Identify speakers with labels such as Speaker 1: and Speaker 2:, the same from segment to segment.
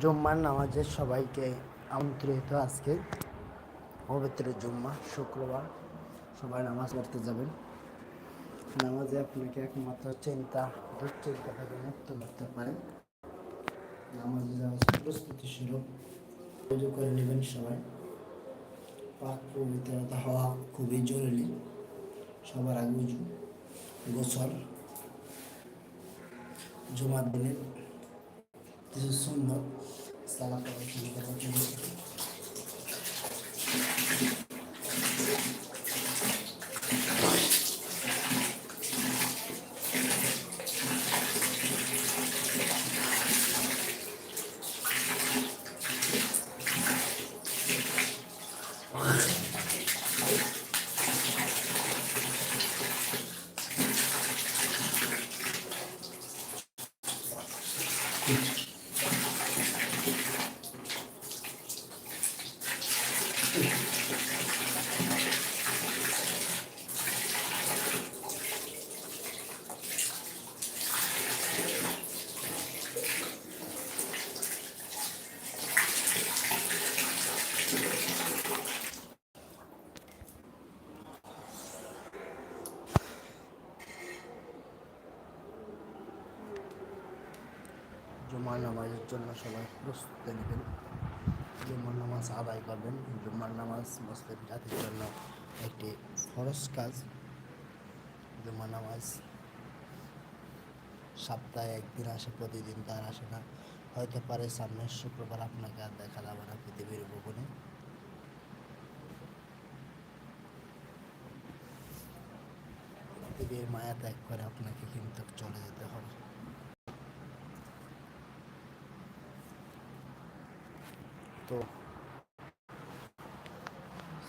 Speaker 1: জুম্মার নামাজে সবাইকে আমন্ত্রিত আজকে। পবিত্র জুম্মা, শুক্রবার। সবাই নামাজ পড়তে যাবেন। নামাজে আপনাকে একমাত্র চিন্তা, দুশ্চিন্তা থেকে মুক্ত করতে পারেন নামাজে প্রস্তুতি স্বরূপ পুজো করে নেবেন সবাই। পাক পবিত্রতা হওয়া খুবই জরুরি। সবার আগে গোসল, জুমার দিনে কিছু সুন্দর Jennifer, if জুমার নামাজের জন্য সবাই প্রস্তুতি নেবেন। জুমার নামাজ আদায় করবেন। জুমার নামাজ মুসলিম জাতির জন্য একটি ফরজ কাজ। জুমার নামাজ সপ্তাহে একদিন আসে, প্রতিদিন তার আসে না। হয়তো পারে সামনের শুক্রবার আপনাকে আর দেখা যাবে না পৃথিবীর ভুবনে পৃথিবীর মায়া ত্যাগ করে আপনাকে কিন্তু চলে যেতে হবে তো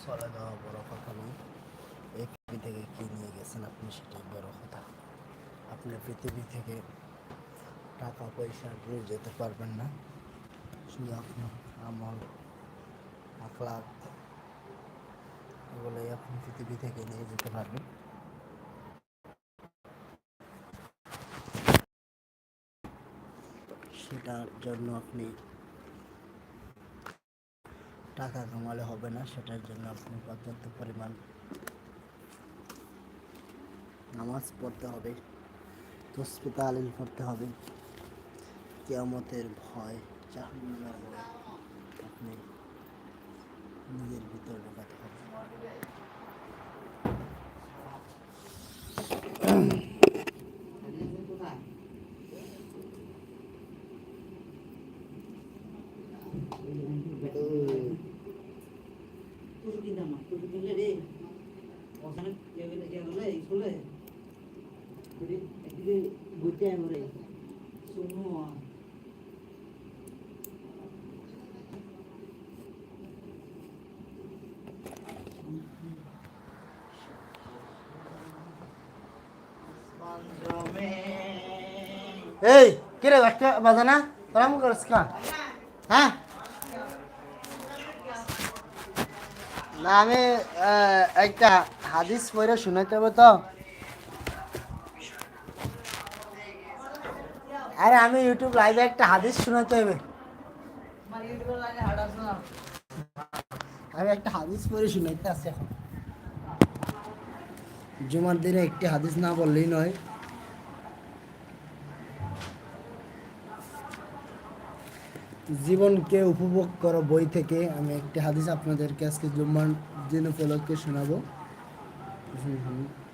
Speaker 1: চলে যাওয়া বড় কথা নয়। এই পৃথিবী থেকে কী নিয়ে গেছেন আপনি সেটাই বড় কথা। আপনি পৃথিবী থেকে টাকা, পয়সা নিয়ে যেতে পারবেন না। শুধু আপনার আমল, আখলাক, এগুলোই আপনি পৃথিবী থেকে নিয়ে যেতে পারবেন। সেটার জন্য আপনি টাকা কামালে হবে না, সেটার জন্য আপনি পর্যাপ্ত পরিমাণ নামাজ পড়তে হবে তসবিতা আলিল পড়তে হবে। কেয়ামতের ভয় জাহান্নামের ভয় আপনি নিজের ভিতরে ঢোকাতে হবে। এই কিরে একটা বাজে না? তোরা মু করিস কা হ্যাঁ? না, আমি একটা হাদিস পড়ে শুনাইতে হবে তো। আরে, আমি ইউটিউব লাইভে একটা হাদিস শোনাতে হবে। আমি একটা হাদিস পড়ে শুনাইতে আসছি এখন। জুমার দিনে একটি হাদিস না বললেই নয়। জীবনকে উপভোগ করো বই থেকে আমি একটি হাদিস আপনাদেরকে আজকে জুম্মান দিন উপলক্ষে শোনাবো। হুম হুম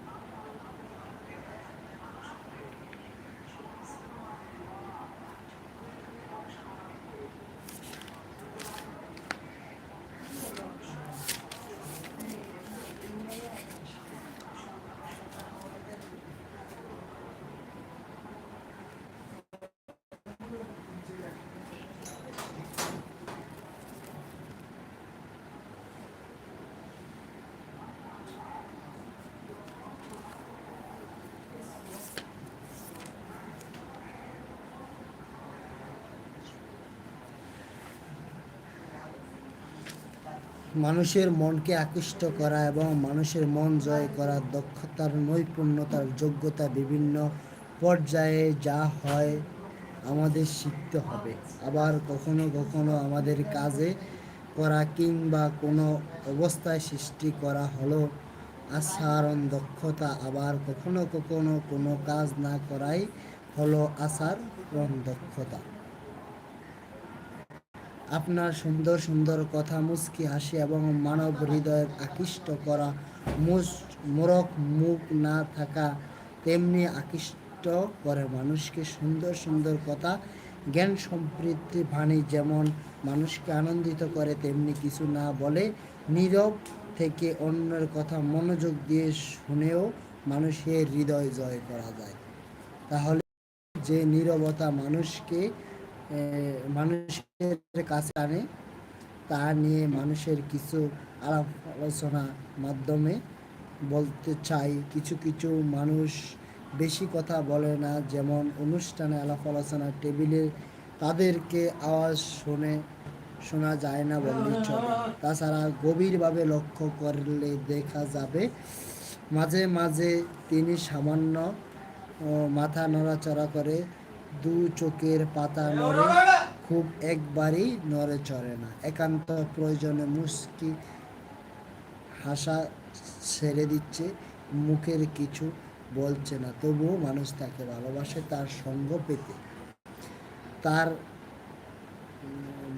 Speaker 1: মানুষের মনকে আকৃষ্ট করা এবং মানুষের মন জয় করার দক্ষতার, নৈপুণ্যতার যোগ্যতা বিভিন্ন পর্যায়ে যা হয় আমাদের শিখতে হবে। আবার কখনো কখনো আমাদের কাজে করা কিংবা কোনো অবস্থায় সৃষ্টি করা হলো আচরণ দক্ষতা আবার কখনো কখনো কোনো কাজ না করাই হলো আচরণ দক্ষতা। আপনার সুন্দর সুন্দর কথা মুস্কি হাসি এবং মানব হৃদয়ের আকৃষ্ট করা মোরক মুখ না থাকা তেমনি আকৃষ্ট করে মানুষকে সুন্দর সুন্দর কথা, জ্ঞান সম্পৃক্তি বাণী যেমন মানুষকে আনন্দিত করে, তেমনি কিছু না বলে নীরব থেকে অন্যের কথা মনোযোগ দিয়ে শুনেও মানুষের হৃদয় জয় করা যায়। তাহলে যে নীরবতা মানুষকে মানুষের কাছে আনে, তা নিয়ে মানুষের কিছু আলাপ আলোচনা মাধ্যমে বলতে চাই। কিছু কিছু মানুষ বেশি কথা বলে না, যেমন অনুষ্ঠানে আলাপ আলোচনা টেবিলে তাদেরকে আওয়াজ শুনে, শোনা যায় না বললেই চলে। তাছাড়া গভীরভাবে লক্ষ্য করলে দেখা যাবে, মাঝে মাঝে তিনি সামান্য মাথা নড়াচড়া করে দু চোখের পাতা নড়ে, খুব একবারই নড়ে চড়ে না। একান্ত প্রয়োজনে মুস্কি হাসা ছেড়ে দিচ্ছে, মুখের কিছু বলছে না। তবুও মানুষ তাকে ভালোবাসে তার সঙ্গ পেতে। তার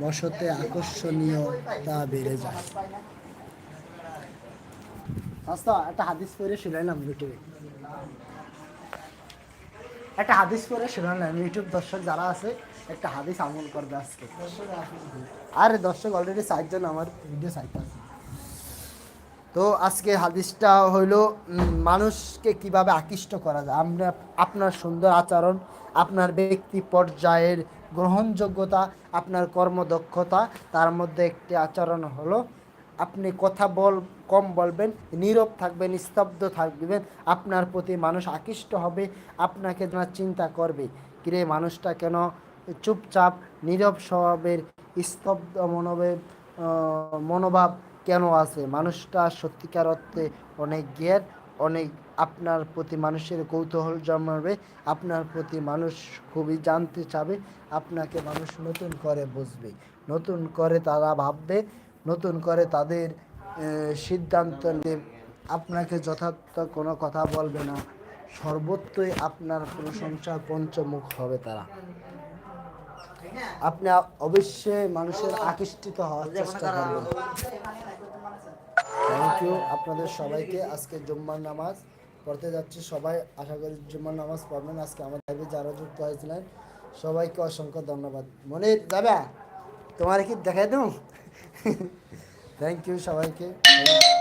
Speaker 1: বসতে আকর্ষণীয়তা বেড়ে যায়। আচ্ছা একটা হাদিস পড়ে শুনাইলাম ইউটিউবে। একটা হাদিস পড়ে শুনাইলাম ইউটিউব দর্শক যারা আছে, একটা হাদিস আমল করবে আজকে। আরে দর্শক অলরেডি চারজন, আমার ভিডিও চাইতে আছে তো আজকে হাদিসটা হইল মানুষকে কীভাবে আকৃষ্ট করা যায়। আমরা, আপনার সুন্দর আচরণ, আপনার ব্যক্তি পর্যায়ের গ্রহণযোগ্যতা, আপনার কর্মদক্ষতা, তার মধ্যে একটি আচরণ হলো আপনি কথা বল, কম বলবেন, নীরব থাকবেন, স্তব্ধ থাকবেন, আপনার প্রতি মানুষ আকৃষ্ট হবে, আপনাকে যেন চিন্তা করবে। কিরে, মানুষটা কেন চুপচাপ, নীরব স্বভাবের, স্তব্ধ মনোভাব মনোভাব কেন আছে? মানুষটা সত্যিকার অর্থে অনেক জ্ঞান, অনেক আপনার প্রতি মানুষের কৌতূহল জন্মাবে, আপনার প্রতি মানুষ খুবই জানতে চাবে, আপনাকে মানুষ নতুন করে বুঝবে। নতুন করে তারা ভাববে নতুন করে তাদের সিদ্ধান্ত আপনাকে যথার্থ কোনো কথা বলবে না। সর্বত্রই আপনার প্রশংসা পঞ্চমুখ হবে তারা। আপনি অবশ্যই মানুষের আকৃষ্টিত হওয়ার চেষ্টা করবেন। থ্যাংক ইউ আপনাদের সবাইকে। আজকে জুম্মার নামাজ পড়তে যাচ্ছি সবাই। আশা করি জুম্মার নামাজ পড়বেন। আজকে আমাদের লাইভে যারা যুক্ত হয়েছিলেন, সবাইকে অসংখ্য ধন্যবাদ। মনে যাবে? তোমার কি দেখাই দেব? থ্যাংক ইউ সবাইকে আরে রাখ